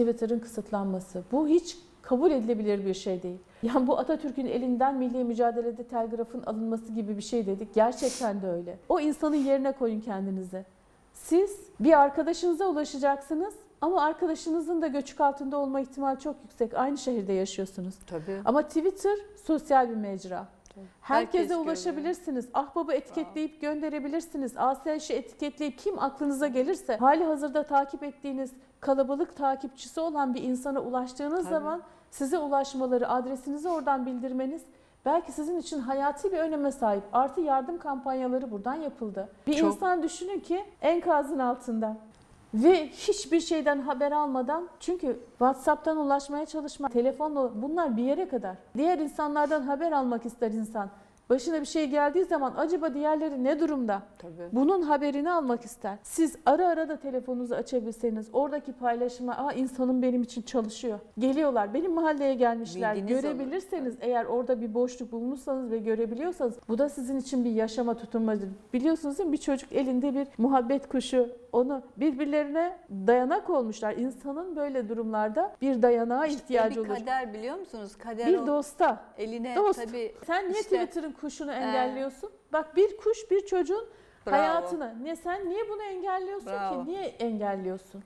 Twitter'ın kısıtlanması. Bu hiç kabul edilebilir bir şey değil. Yani bu Atatürk'ün elinden milli mücadelede telgrafın alınması gibi bir şey dedik. Gerçekten de öyle. O insanın yerine koyun kendinizi. Siz bir arkadaşınıza ulaşacaksınız ama arkadaşınızın da göçük altında olma ihtimali çok yüksek. Aynı şehirde yaşıyorsunuz. Tabii. Ama Twitter sosyal bir mecra. Herkese Herkes ulaşabilirsiniz. Ahbabı etiketleyip gönderebilirsiniz. ASH'i etiketleyip kim aklınıza gelirse hali hazırda takip ettiğiniz kalabalık takipçisi olan bir insana ulaştığınız zaman size ulaşmaları, adresinizi oradan bildirmeniz belki sizin için hayati bir öneme sahip. Artı yardım kampanyaları buradan yapıldı. Bir Çok. insan düşünün ki enkazın altında ve hiçbir şeyden haber almadan çünkü WhatsApp'tan ulaşmaya çalışmak, telefonla bunlar bir yere kadar. Diğer insanlardan haber almak ister insan. Başına bir şey geldiği zaman acaba diğerleri ne durumda? Tabii. Bunun haberini almak ister. Siz ara ara da telefonunuzu açabilseniz oradaki paylaşıma Aa, insanın benim için çalışıyor. Geliyorlar benim mahalleye gelmişler. Bilginiz olur. Görebilirseniz eğer orada bir boşluk bulmuşsanız ve görebiliyorsanız bu da sizin için bir yaşama tutunmadır. Biliyorsunuz değil mi? Bir çocuk elinde bir muhabbet kuşu onu birbirlerine dayanak olmuşlar. İnsanın böyle durumlarda bir dayanağa ihtiyacı bir olur. kader biliyor musunuz? Kader Bir dosta. eline dost. tabii. Sen niye İşte- Twitter'ın kuşunu engelliyorsun? Bak bir kuş bir çocuğun Bravo. hayatını. Ne sen niye bunu engelliyorsun Bravo. ki? Niye engelliyorsun?